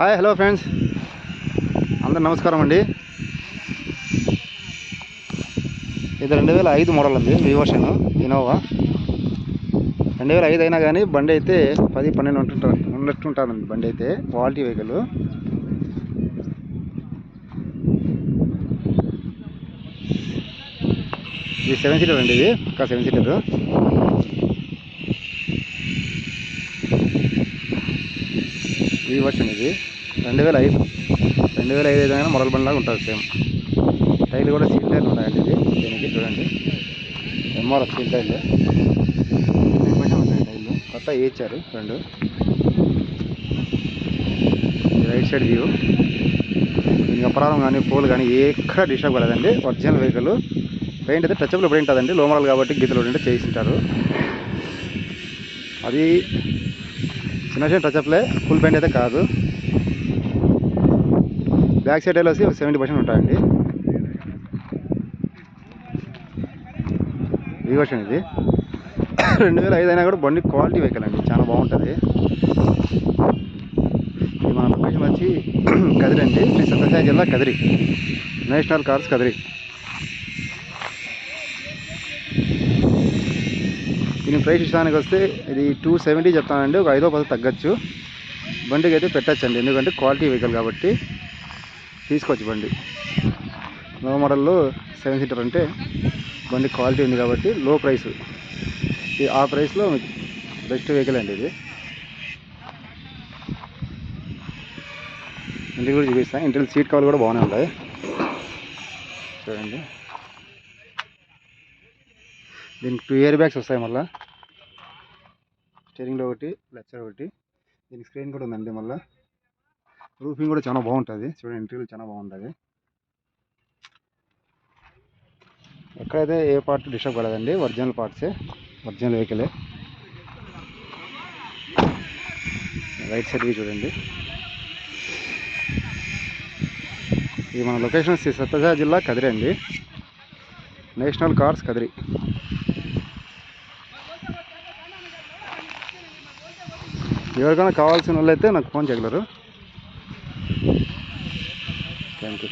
Hi hello friends. అందరు నమస్కారం అండి. ఇది రెండు వేల ఐదు మోడల్ ఉంది వివోషన్ ఇనోవా రెండు వేల ఐదు అయినా కానీ బండి అయితే పది పన్నెండు ఉంటుంటా ఉన్నట్టు ఉంటుందండి బండి అయితే క్వాలిటీ వెహికల్ ఇది సెవెన్ సీటర్ అండి ఇది పక్కా సెవెన్ సీటర్ ఈ వర్షన్ ఇది. రెండు వేల ఐదు. రెండు వేల ఐదు అయినా మోడల్ బండిలాగా ఉంటుంది సేమ్ టైర్లు కూడా సీట్ టైర్లు ఉన్నాయండి ఇది. దీనికి చూడండి. ఎంఆర్ సీట్ టైర్లు టైర్లు కొత్త ఇచ్చారు రెండు. రైట్ సైడ్ వ్యూ దీనికి అపరాధం కానీ పోల్ కానీ ఎక్కడ డిస్టర్బ్ కాలేదండి. ఒరిజినల్ వెహికల్ పెయింట్ అయితే టచ్అప్లో ఎప్పుడు ఉంటుందండి లో మోడల్ కాబట్టి గీతలు ఉంటే చేసి ఉంటారు. అది చిన్న చిన్న టచ్అప్లే ఫుల్ పెయింట్ అయితే కాదు. బ్యాక్ సైడ్ వెళ్ళి వచ్చి సెవెంటీ పర్సెంట్ ఉంటాయండి. ఈ వర్షన్ ఇది. రెండు వేల ఐదు అయినా కూడా బండి క్వాలిటీ వెహికల్ అండి చాలా బాగుంటుంది. ఇది మన లొకేషన్ వచ్చి కదిరి అండి. శ్రీ సత్యసాయి జిల్లా కదిరి. National cars Kadiri. దీని ప్రైస్ విషయానికి వస్తే ఇది టూ సెవెంటీ చెప్తానండి ఒక ఐదో పది తగ్గచ్చు. బండికి అయితే పెట్టచ్చండి ఎందుకంటే క్వాలిటీ వెహికల్ కాబట్టి తీసుకోవచ్చు బండి. లో మోడల్లో సెవెన్ సీటర్ అంటే బండి క్వాలిటీ ఉంది కాబట్టి లో ప్రైస్ ఈ- ఆ ప్రైస్లో బెస్ట్ వెహికల్ అండి ఇది. ఇంటికి కూడా చూపిస్తాను ఇంటికి సీట్ కవర్ కూడా బాగానే ఉంటాయి చూడండి. దీనికి టూ ఇయర్ బ్యాగ్స్ వస్తాయి మళ్ళీ. స్టీరింగ్లో ఒకటి లెక్చర్ ఒకటి. దీనికి స్క్రీన్ కూడా ఉందండి మళ్ళీ. రూఫింగ్ కూడా చాలా బాగుంటుంది. చూడండి ఇంటీరియర్ చాలా బాగుంటుంది. ఎక్కడైతే ఏ పార్ట్ డిస్టర్బ్ కలదండి ఒరిజినల్ పార్ట్సే ఒరిజినల్ వెహికలే రైట్ సైడ్ చూడండి. ఇది మన లొకేషన్ శ్రీ సత్యసాయి జిల్లా కదిరి అండి. National cars Kadiri. ఎవరికైనా కావాల్సిన వాళ్ళైతే నాకు ఫోన్ చేయగలరు. Thank you